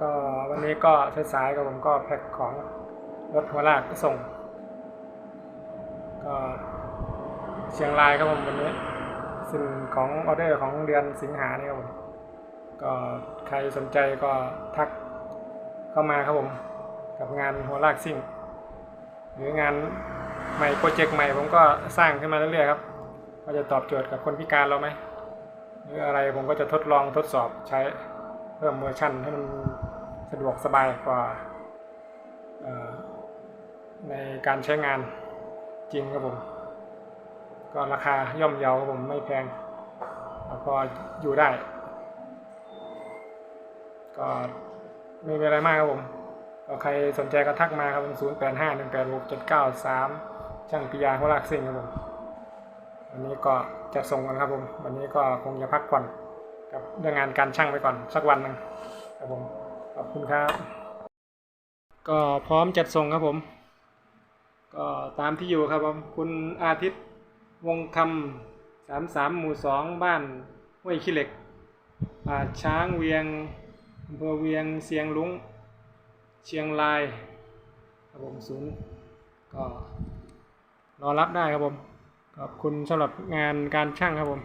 ก็วันนี้ก็สายๆกับผมก็แพ็คของรถหัวลากไปส่ง ก็เชียงรายครับผมวันนี้สิ่งของออเดอร์ของเดือนสิงหาเนี่ยครับผมก็ใครสนใจก็ทักเข้ามาครับผม กับงานหัวลากซิ่ง หรืองานใหม่โปรเจกต์ใหม่ผมก็สร้างขึ้นมาเรื่อยๆครับว่าจะตอบโจทย์กับคนพิการเราไหมหรืออะไรผมก็จะทดลองทดสอบใช้ เพิ่มเวอร์ชันให้มันสะดวกสบายกว่าในการใช้งานจริงครับผม ก็ราคาย่อมเยาครับผมไม่แพงแล้วก็อยู่ได้ ก็ไม่เป็นอะไรมากครับผมก็ใครสนใจก็ทักมาครับศูนย์แปดห้าหนึ่งแปดหกเจ็ดเก้าสามช่างปิยาหัวลากซิ่งครับผม วันนี้ก็จะส่งกันครับผม วันนี้ก็คงจะพักผ่อน กับเรื่องงานการช่างไปก่อนสักวันหนึ่งครับผมขอบคุณครับ ก็พร้อมจัดส่งครับผม ก็ตามที่อยู่ครับผมคุณอาทิตย์วงคำสามสามหมู่สองบ้านห้วยขี้เหล็กป่าช้างเวียงอำเภอเวียงเสียงลุงเชียงรายครับผมศูนย์ก็รอรับได้ครับผมขอบคุณสำหรับงานการช่างครับผม